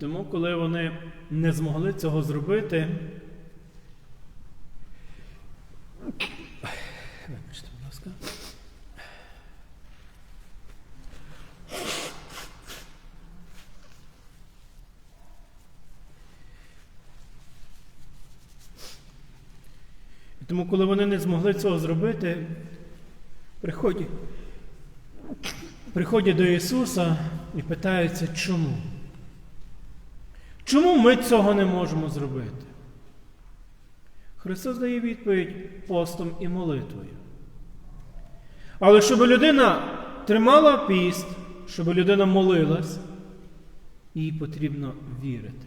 тому, коли вони не змогли цього зробити, вибачте, будь ласка. Тому, коли вони не змогли цього зробити, приходять, приходять до Ісуса і питаються, чому? Чому ми цього не можемо зробити? Христос дає відповідь постом і молитвою. Але щоб людина тримала піст, щоб людина молилась, їй потрібно вірити.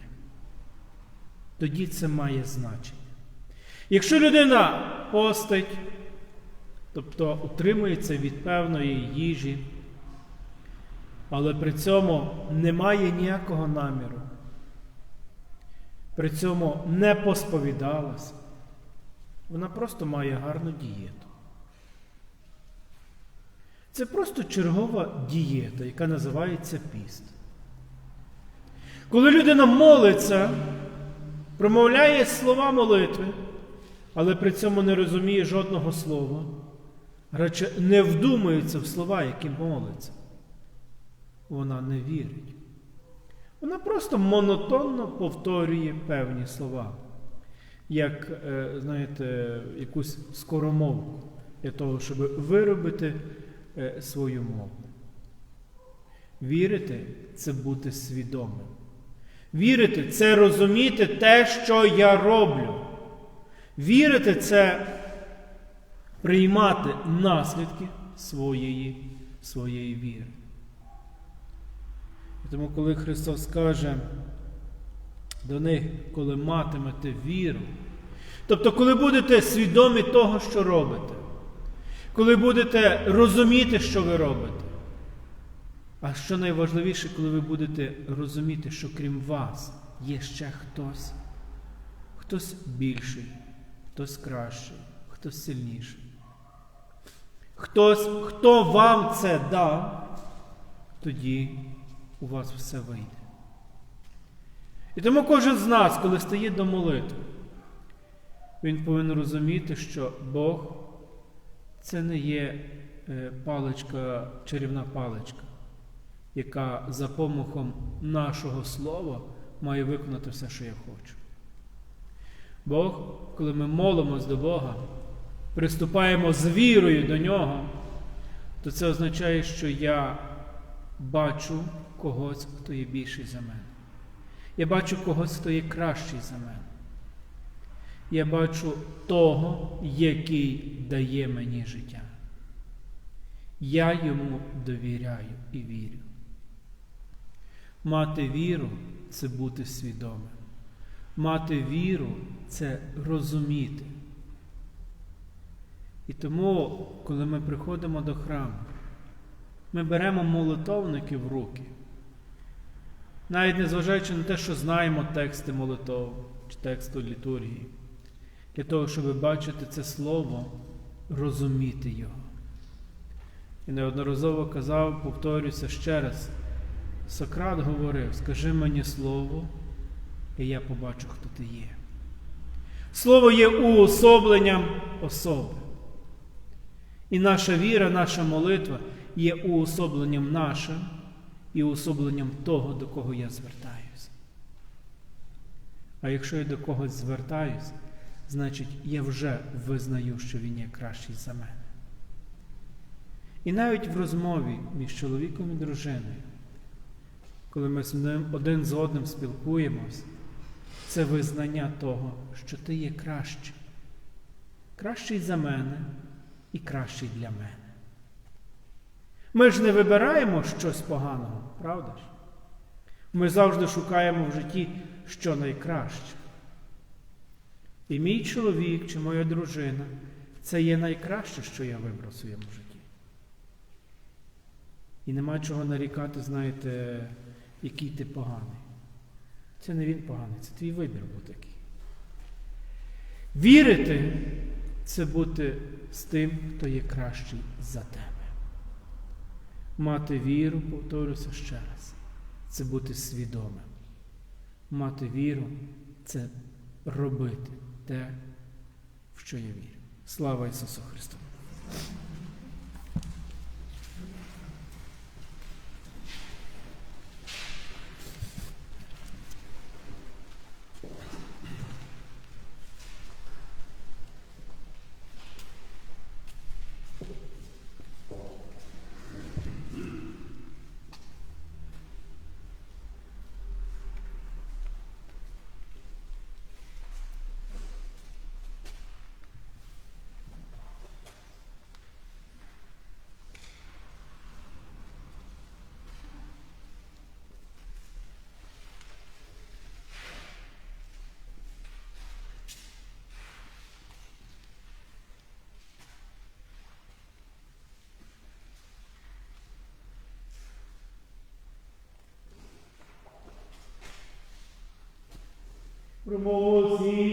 Тоді це має значення. Якщо людина постить, тобто утримується від певної їжі, але при цьому немає ніякого наміру, при цьому не посповідалась, вона просто має гарну дієту. Це просто чергова дієта, яка називається піст. Коли людина молиться, промовляє слова молитви, але при цьому не розуміє жодного слова, радше не вдумується в слова, які молиться, вона не вірить. Вона просто монотонно повторює певні слова, як, е, знаєте, якусь скоромовку для того, щоб виробити е, свою мову. Вірити це бути свідомим. Вірити це розуміти те, що я роблю. Вірити це приймати наслідки своєї, своєї віри. Тому, коли Христос каже до них, коли матимете віру, тобто, коли будете свідомі того, що робите, коли будете розуміти, що ви робите, а що найважливіше, коли ви будете розуміти, що крім вас є ще хтось, хтось більший, хтось кращий, хтось сильніший. Хтось, хто вам це дав, тоді у вас все вийде. І тому кожен з нас, коли стає до молитви, він повинен розуміти, що Бог це не є е, паличка, чарівна паличка, яка за помахом нашого слова має виконати все, що я хочу. Бог, коли ми молимось до Бога, приступаємо з вірою до Нього, то це означає, що я бачу когось, хто є більший за мене. Я бачу когось, хто є кращий за мене. Я бачу того, який дає мені життя. Я йому довіряю і вірю. Мати віру це бути свідомим. Мати віру це розуміти. І тому, коли ми приходимо до храму, ми беремо молитовники в руки, навіть незважаючи на те, що знаємо тексти молитов чи тексту літургії, для того, щоб бачити це слово, розуміти його. І неодноразово казав, повторюся ще раз, Сократ говорив, скажи мені слово, і я побачу, хто ти є. Слово є уособленням особи. І наша віра, наша молитва є уособленням нашим і уособленням того, до кого я звертаюся. А якщо я до когось звертаюся, значить я вже визнаю, що він є кращий за мене. І навіть в розмові між чоловіком і дружиною, коли ми один з одним спілкуємось, це визнання того, що ти є кращий. Кращий за мене і кращий для мене. Ми ж не вибираємо щось поганого, правда ж? Ми завжди шукаємо в житті що найкраще. І мій чоловік чи моя дружина це є найкраще, що я вибрав в своєму житті. І нема чого нарікати, знаєте, який ти поганий. Це не він поганий, це твій вибір був такий. Вірити це бути з тим, хто є кращий за тебе. Мати віру, повторюся ще раз, це бути свідомим. Мати віру це робити те, в що я вірю. Слава Ісусу Христу! Promove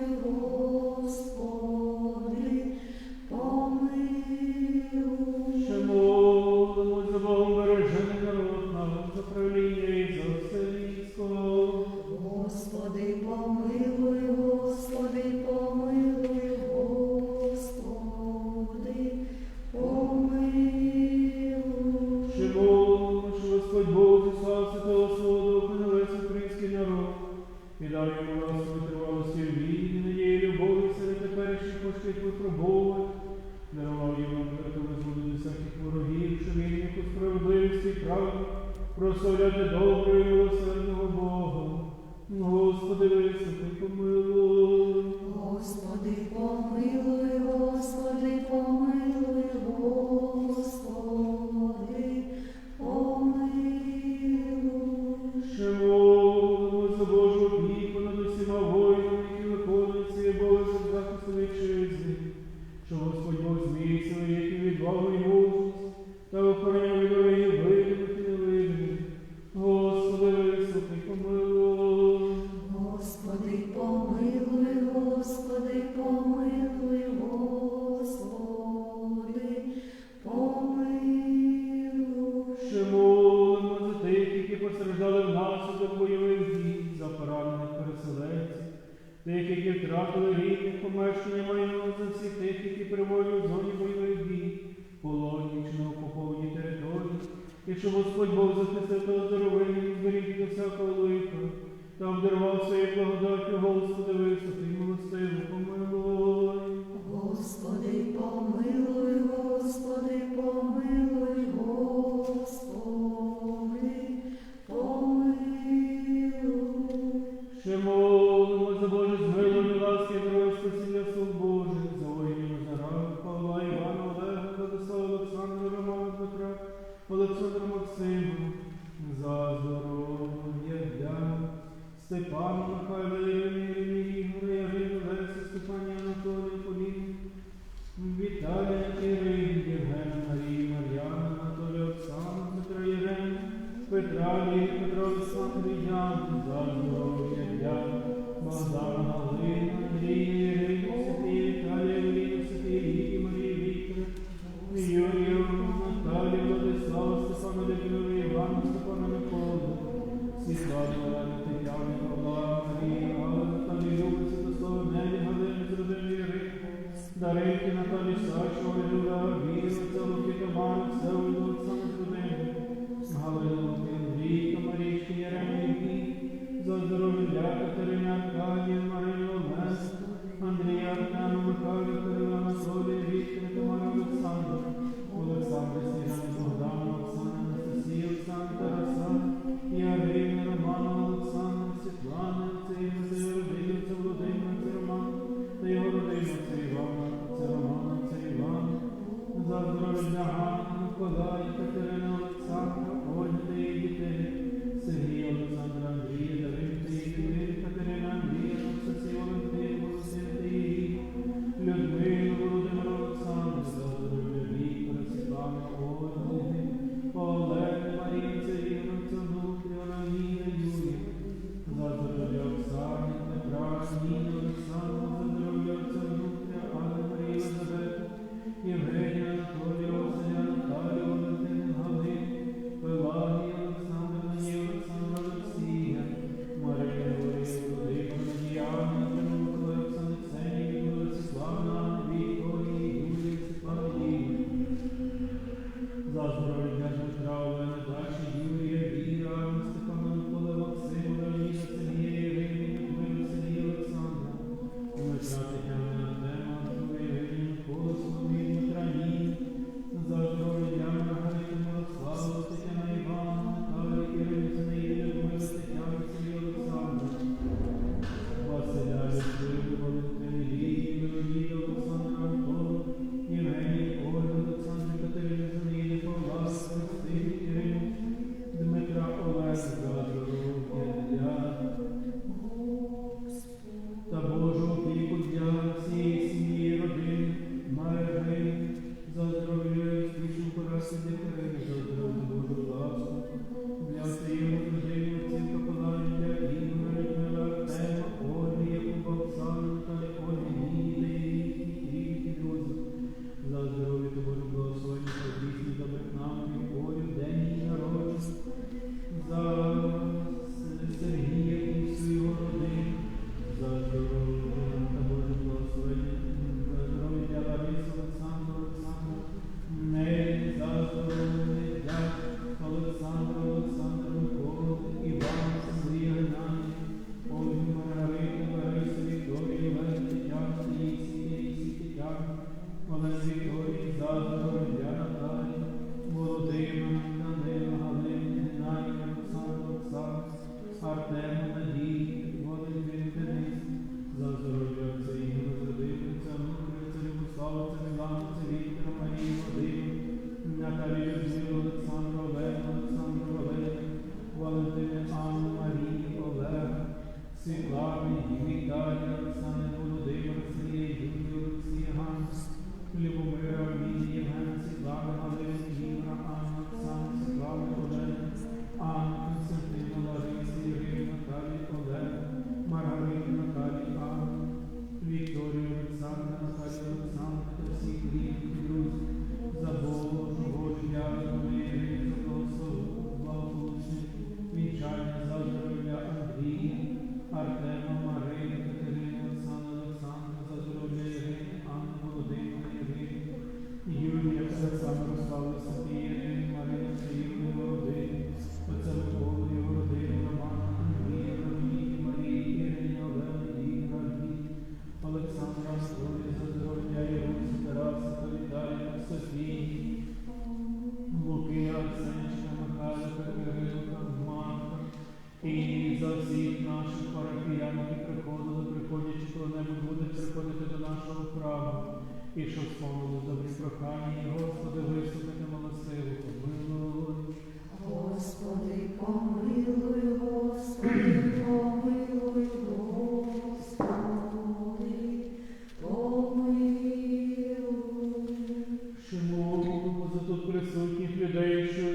які втратили рідних помешкання майно за всіх тих, які перебувають в зоні бойових дій, полоні чи на окупованій території, якщо Господь Бог захистив та здоровий, зберіг до всякого лиха, та обдарував своєю благодаттю Господа високо. Віталій, Петро, Олександрі, Ян, Загоров'я, Ян, Богдан, Галина, Андрій, Ірина, Софія, Даринки, Наталія, Сашу, Олена, Віра, Целокіта, до здоров'я Катерина Аркадія, Марію Мес, Андрія Артема, Михайла, Кирила, Анатолія, Віктора, Тамара Олександра, Богдана, приходити до нашого храму, і щоб сповнили добрі прохання, Господи, вислухайте милосиву, помилуй. Господи, помилуй, Господи, помилуй, Господи, помилуй. Чому за тут присутніх людей, що